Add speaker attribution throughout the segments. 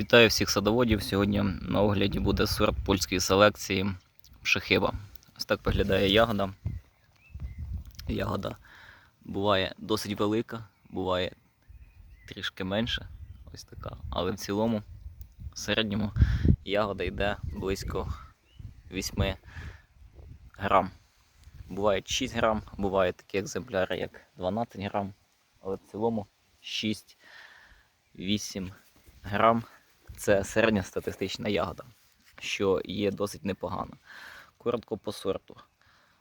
Speaker 1: Вітаю всіх садоводів. Сьогодні на огляді буде сорт польської селекції Пшехиба. Ось так виглядає ягода. Ягода буває досить велика, буває трішки менше. Ось така. Але в цілому, в середньому, ягода йде близько 8 грам. Буває 6 грам, бувають такі екземпляри, як 12 грам, але в цілому 6-8 грам це середня статистична ягода, що є досить непогано. Коротко по сорту.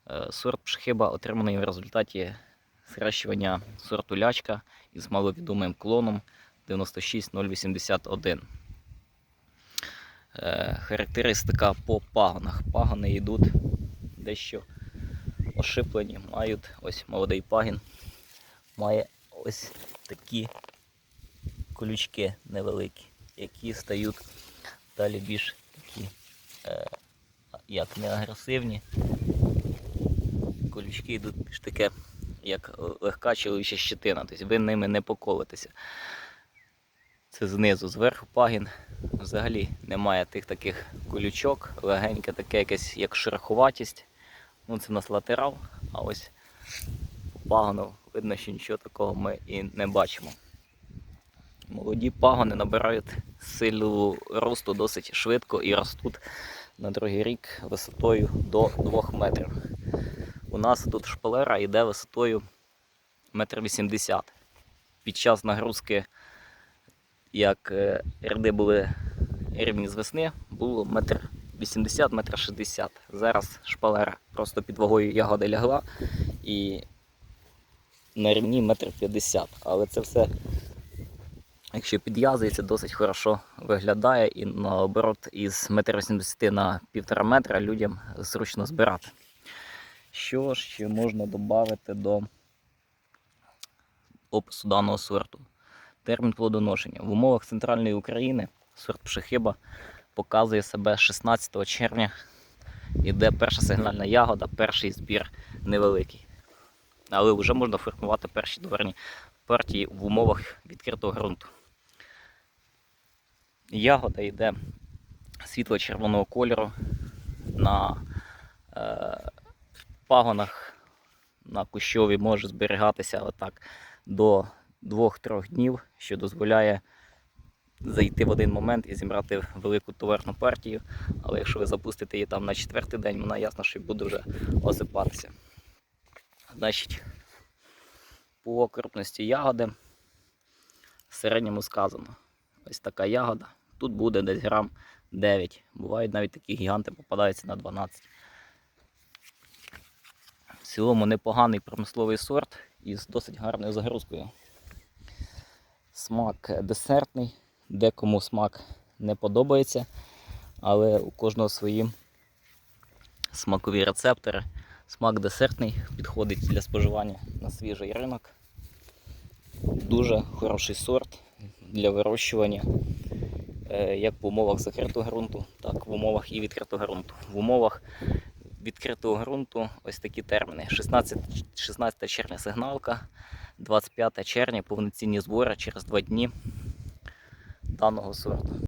Speaker 1: Е, Сорт пшхиба отриманий в результаті схрещування сорту лячка із маловідомим клоном 96081. Е, Характеристика по пагонах. Пагони йдуть дещо ошиплені, мають ось молодий пагін, має ось такі колючки невеликі, які стають далі більш такі, е, як не агресивні. Колючки йдуть більш таке, як легка чоловіча щетина, тобто ви ними не поколитеся. Це знизу, зверху пагін взагалі немає тих таких колючок, легеньке таке якесь як шероховатість. Ну, це у нас латерал, а ось по пагону видно, що нічого такого ми і не бачимо. Молоді пагони набирають силу росту досить швидко і ростуть на другий рік висотою до 2 метрів. У нас тут шпалера йде висотою 1,80 м. Під час нагрузки, як е, ряди були рівні з весни, було 1,80 м, 1,60 м. Зараз шпалера просто під вагою ягоди лягла і на рівні 1,50 м. Але це все якщо підв'язується, досить хорошо виглядає і наоборот із 1,80 м на 1,5 метра людям зручно збирати. Що ще можна додати до опису даного сорту? Термін плодоношення. В умовах центральної України сорт пшехиба показує себе 16 червня. Іде перша сигнальна ягода, перший збір невеликий. Але вже можна формувати перші дверні партії в умовах відкритого ґрунту. Ягода йде світло-червоного кольору на е, пагонах на кущові може зберігатися отак до 2-3 днів, що дозволяє зайти в один момент і зібрати велику товарну партію. Але якщо ви запустите її там на четвертий день, вона ясно, що буде вже осипатися. Значить, по крупності ягоди в середньому сказано. Ось така ягода. Тут буде десь грам 9. Бувають навіть такі гіганти попадаються на 12. В цілому непоганий промисловий сорт із досить гарною загрузкою. Смак десертний, декому смак не подобається, але у кожного свої смакові рецептори. Смак десертний підходить для споживання на свіжий ринок. Дуже хороший сорт для вирощування як в умовах закритого ґрунту, так в умовах і відкритого ґрунту. В умовах відкритого ґрунту ось такі терміни. 16, 16 червня сигналка, 25 червня повноцінні збори через 2 дні даного сорту.